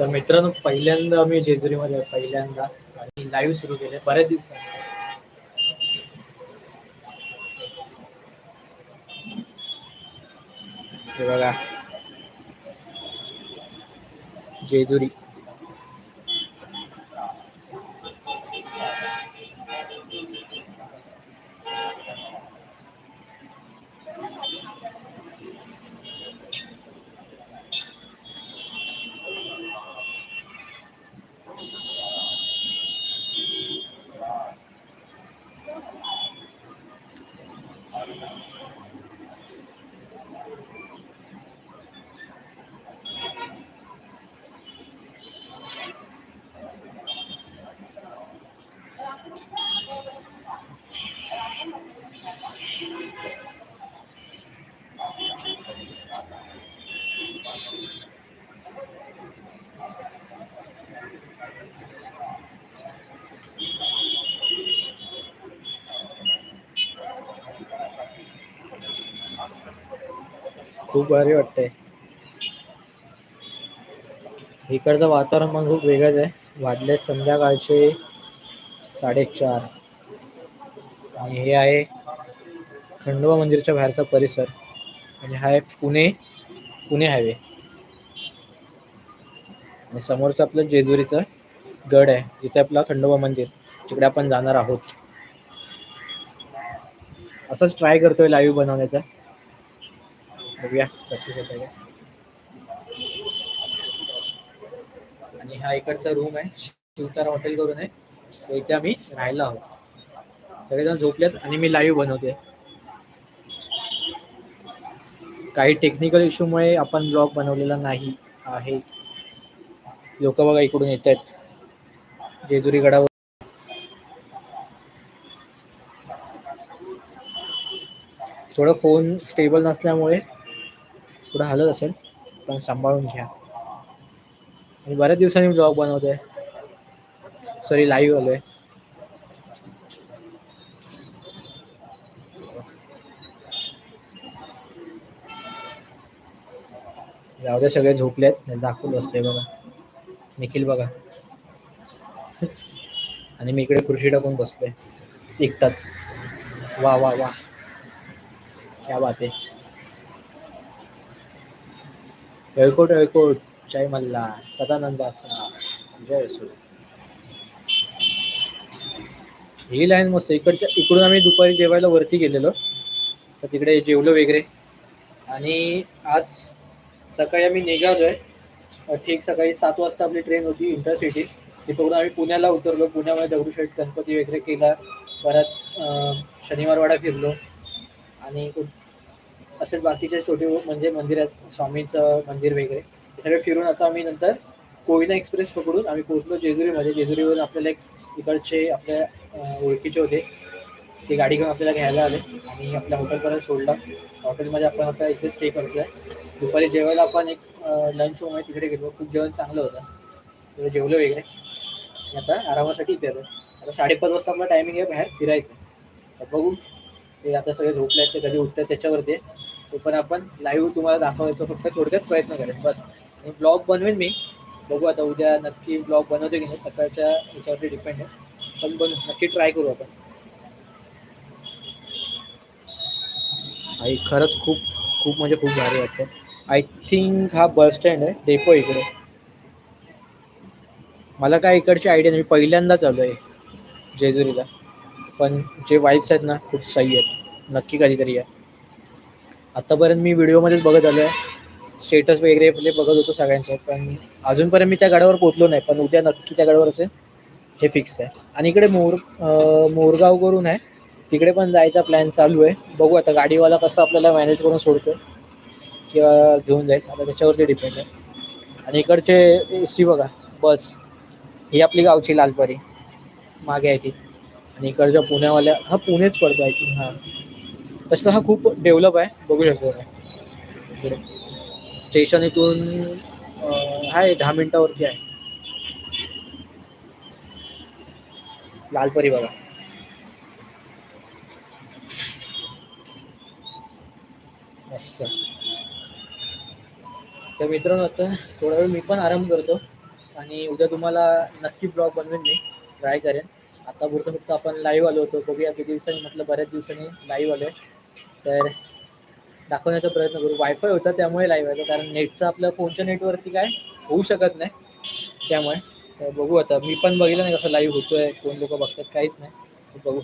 तर मित्रांनो पहिल्यांदा आम्ही जेजुरीमध्ये पहिल्यांदा. आणि लाईव्ह सुरू केले बऱ्याच दिवसांनी. बघा. जेजुरी. खूप भारी वाटतंय. इकडचं वातावरण पण खूप वेगळंच आहे. वाढले संध्याकाळचे साडेचार. आणि हे आहे खंडोबा मंदिरच्या बाहेरचा परिसर. आणि हा आहे पुणे पुणे हायवे आणि समोरचं आपलं जेजुरीचं गड आहे. जिथे आपला खंडोबा मंदिर तिकडे आपण जाणार आहोत. असंच ट्राय करतोय लाईव्ह बनवण्याचा. बघूया सक्सेस होत आहे आणि हा इकडचा रूम आहे. शिवतारा हॉटेल करून आहे. तर इथे आम्ही राहायला आहोत. सगळेजण झोपलेत आणि मी लाईव्ह बनवते काही टेक्निकल इश्यूमुळे आपण ब्लॉग बनवलेला नाही आहे. लोक बघा इकडून येत आहेत जेजुरी गडावर. थोडं फोन स्टेबल नसल्यामुळे थोडं हलत असेल पण सांभाळून घ्या. आणि बऱ्याच दिवसांनी ब्लॉग बनवतोय. सॉरी लाईव्ह आलोय. जाऊ दे सगळे झोपलेत दाखवलं असते बघा. निखिल बघा. आणि मी इकडे खुर्शी टाकून बसलोय. एकटाच. वा वा वा. क्या बात आहे. एळकोट एळकोट जय मल्ला सदानंदाचा जय असो ही लाईन मस्त इकडच्या इकडून आम्ही दुपारी जेवायला वरती गेलेलो तर तिकडे जेवलो वगैरे आणि आज सकाळी आम्ही निघालोय. ठीक सकाळी सात वाजता आपली ट्रेन होती इंटरसिटी ती पकडून आम्ही पुण्याला उतरलो. पुण्यामध्ये दगडूशेठ गणपती वगैरे केला. परत शनिवारवाडा फिरलो. आणि असेच बाकीचे छोटे म्हणजे मंदिर आहेत स्वामींचं मंदिर वगैरे. हे सगळे फिरून आता आम्ही नंतर कोयना एक्सप्रेस पकडून आम्ही पोहोचलो जेजुरीमध्ये. जेजुरीवरून आपल्याला एक इकडचे आपल्या ओळखीचे होते. ते गाडी घेऊन आपल्याला घ्यायला आले. आणि आपल्या हॉटेलपर्यंत सोडला. हॉटेलमध्ये आपण आता इथे स्टे करतोय. दुपारी जेवायला आपण एक लंच होम आहे तिकडे गेलो. खूप जेवण चांगलं होतं. तिकडे जेवलं वगैरे. आता आरामासाठी इथे आलो आता साडेपाच वाजता आपला टायमिंग आहे बाहेर फिरायचं. बघू. ते आता सगळे झोपले आहेत ते कधी उठतात त्याच्यावरती. आहे. तो पण आपण लाईव्ह तुम्हाला दाखवायचा फक्त थोडक्यात प्रयत्न करेन. बस. आणि ब्लॉग बनवेन मी. बघू आता उद्या नक्की ब्लॉग बनवते की नाही सकाळच्या ह्याच्यावरती डिपेंड आहे. पण बनू नक्की ट्राय करू आपण. आई खरंच खूप खूप म्हणजे खूप भारी वाटतं आय थिंक हा बस स्टँड आहे. डेपो इकडे. मला काय इकडची आयडिया नाही. मी पहिल्यांदाच आलो आहे जेजुरीला. पण जे वाईब्स आहेत ना खूप सही आहेत. नक्की कधीतरी आहे आत्तापर्यंत मी व्हिडिओमध्येच बघत आलो आहे स्टेटस वगैरे म्हणजे बघत होतो सगळ्यांचे पण अजूनपर्यंत मी त्या गडावर पोचलो नाही पण उद्या नक्की त्या गाड्यावर असेल हे फिक्स आहे. आणि इकडे मोर मोरगाव करून आहे. तिकडे पण जायचा प्लॅन चालू आहे. बघू आता गाडीवाला कसं आपल्याला मॅनेज करून सोडतो किंवा घेऊन जाईल. आता त्याच्यावरती डिपेंड आहे. आणि इकडचे एस टी बघा बस ही आपली गावची लालपरी. मागे आहे ती. आणि इकडच्या पुण्यावाल्या हा पुणेच पडतो आहे ती हां. तसं हा खूप डेव्हलप आहे बघू शकतो इकडे स्टेशन इथून आहे दहा मिनिटावरती आहे. लालपरी बघा. मस्त. तर मित्रांनो आता थोडा वेळ मी पण आराम करतो आणि उद्या तुम्हाला नक्की ब्लॉग बनवेन मी ट्राय करेन. आता फक्त आपण लाईव्ह आलो होतो बघूया किती दिवसांनी म्हटलं बऱ्याच दिवसांनी लाईव्ह आलो तर दाखवण्याचा प्रयत्न करू. वायफाय होता त्यामुळे लाईव्ह आहे. कारण नेटचं आपल्या फोनच्या नेटवरती काय होऊ शकत नाही. त्यामुळे तर बघू आता. मी पण बघितलं नाही कसं लाईव्ह होतोय. कोण लोक बघतात काहीच नाही. बघू.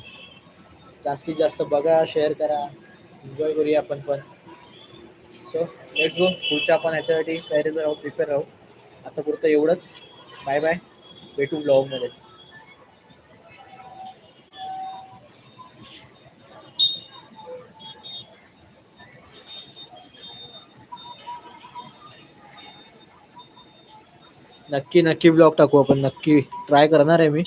जास्तीत जास्त बघा शेअर करा. एन्जॉय करूया आपण पण. सो लेट्स गो पुढच्या आपण ह्याच्यासाठी तयारीला राहू प्रिपेअर राहू. आता पुरतं एवढंच. बाय बाय भेटू ब्लॉगमध्येच नक्की नक्की ब्लॉग टाकू आपण. नक्की ट्राय करणार आहे मी.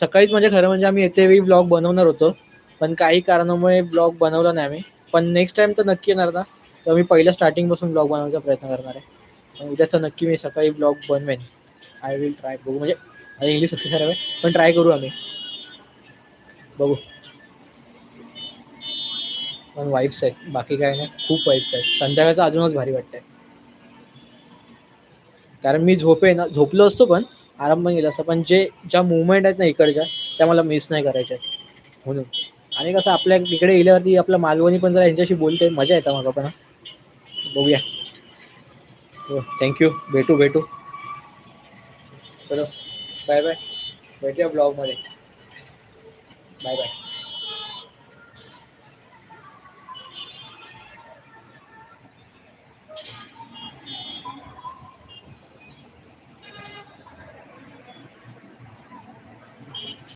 सकाळीच म्हणजे खरं म्हणजे आम्ही येते वेळी ब्लॉग बनवणार होतो. पण काही कारणामुळे ब्लॉग बनवला नाही आम्ही. पण नेक्स्ट टाइम तर नक्की येणार ना. तर मी पहिल्या स्टार्टिंगपासून ब्लॉग बनवण्याचा प्रयत्न करणार आहे. उद्याचं उद्याचा नक्की मी सकाळी ब्लॉग बनवेन. आय विल ट्राय बघू म्हणजे इंग्लिश सुट्टी खरं आहे. पण ट्राय करू आम्ही. बघू. पण वाईब्स आहेत. बाकी काय नाही. खूप वाईब्स आहेत. संध्याकाळचं अजूनच भारी वाटतंय. कारण मी झोपे ना झोपलो असतो पण आराम पण केला असता. पण जे ज्या मुवमेंट आहेत ना इकडच्या त्या मला मिस नाही करायच्या. म्हणून. आणि कसं आपल्या इकडे गेल्यावरती आपलं मालवणी पण जरा यांच्याशी बोलते मजा येतं मग पण बघूया. सो थँक्यू भेटू भेटू. चलो बाय बाय भेटूया ब्लॉगमध्ये बाय बाय